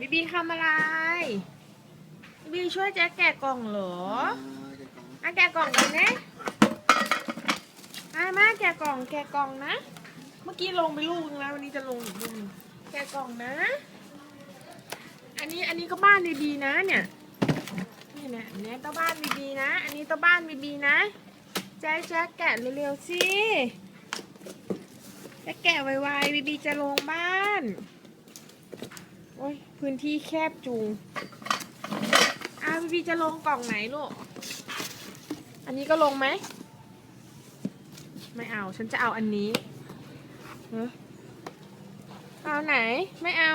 บีบีทำอะไรบีบีช่วยแจ๊คแกะกล่องเหรออ่าเก็บของอะแกะกล่องกันนะอะมาแกะกล่องแกะกล่องนะ เมื่อกี้ลงไปลูกนึงแล้ววันนี้จะลงอีกลูกนึงแกะกล่องนะ อันนี้อันนี้ก็บ้านดีๆนะเนี่ยนี่เนี่ยอันนี้ต้องบ้านดีๆนะอันนี้ต้องบ้านดีๆนะแจ๊คแจ๊คแกะเร็วๆสิแจ๊คแกะไวๆบีบีจะลงบ้าน ยพื้นที่แคบจุงอะบีบีจะลงกล่องไหนลูก อันนี้ก็ลงไหม ไม่เอา ฉันจะเอาอันนี้เฮ้ยเอาไหน ไม่เอา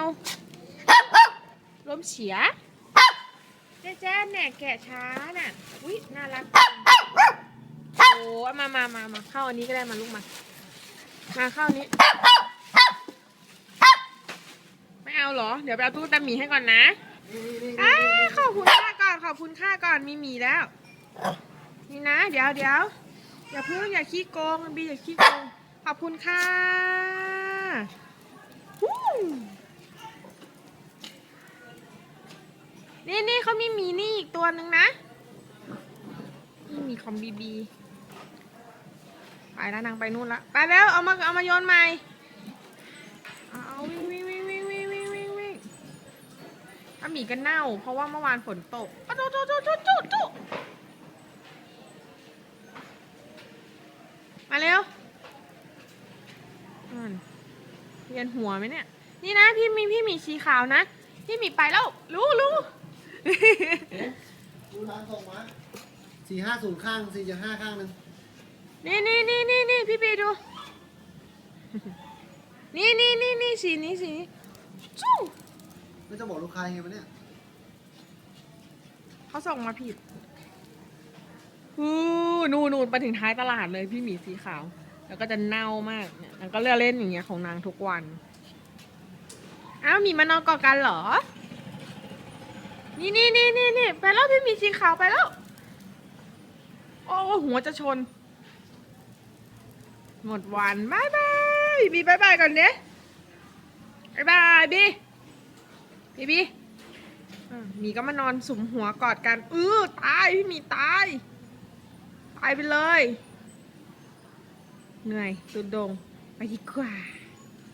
ลมเฉียเจ๊แจ๊แหน่แกะช้าน่ะ อุ้ยน่ารักโอ้มามามามาเข้าอันนี้ก็ได้มาลูกมา มาเข้านี้ ไม่เอาเหรอ เดี๋ยวไปเอาตู้ตาหมีให้ก่อนนะนี่นี่อ้านี่ขอบคุณค่าก่อน ขอบคุณค่าก่อน มีหมีแล้ว นี่นะ เดี๋ยวเดี๋ยวอย่าเพิ่งอย่าขี้โกงบีอย่าขี้โกง ขอบคุณค่ะฮู้นี่นี่เขามีหมีนี่อีกตัวหนึ่งนะนี่หมีของบีบีไปแล้วนางไปนู่นละ ไปแล้วเอามาเอามาโยนใหม่ เอาเอาวิ่ง ถ้าหมีกันเน่า เพราะว่าเมื่อวานฝนตกอะโจโจโจโจโจโจมาเร็วอืมเรียนหัวไหมเนี่ย นี่นะพี่มีพี่หมีสีขาวนะ พี่หมีไปแล้วรู้รู้ดูร้านส่งมาสี่ห้าศูนย์ข้างสี่จะห้าข้างหนึ่งนี่นี่นี่นี่นี่พี่ปีดู นี่นี่นี่นี่สีนี้สีนี้จู้ ไม่จะบอกลูกค้าไงวะเนี่ยเขาส่งมาผิดอู้นูนูนไปถึงท้ายตลาดเลยพี่หมีสีขาว แล้วก็จะเน่ามากเนี่ยนางก็เลือกเล่นอย่างเงี้ยของนางทุกวัน อ้าวหมีมานอนกอดกันเหรอ นี่นี่นี่นี่นี่ไปแล้วพี่หมีสีขาวไปแล้ว โอ้หัวจะชน หมดวันบายบายบีบายบายก่อนเด้บายบายบี บีบีหมีก็มานอนสุมหัวกอดกันอื้อตายพี่หมีตาย ตายไปเลย เหนื่อยสุดดงไปดีกว่า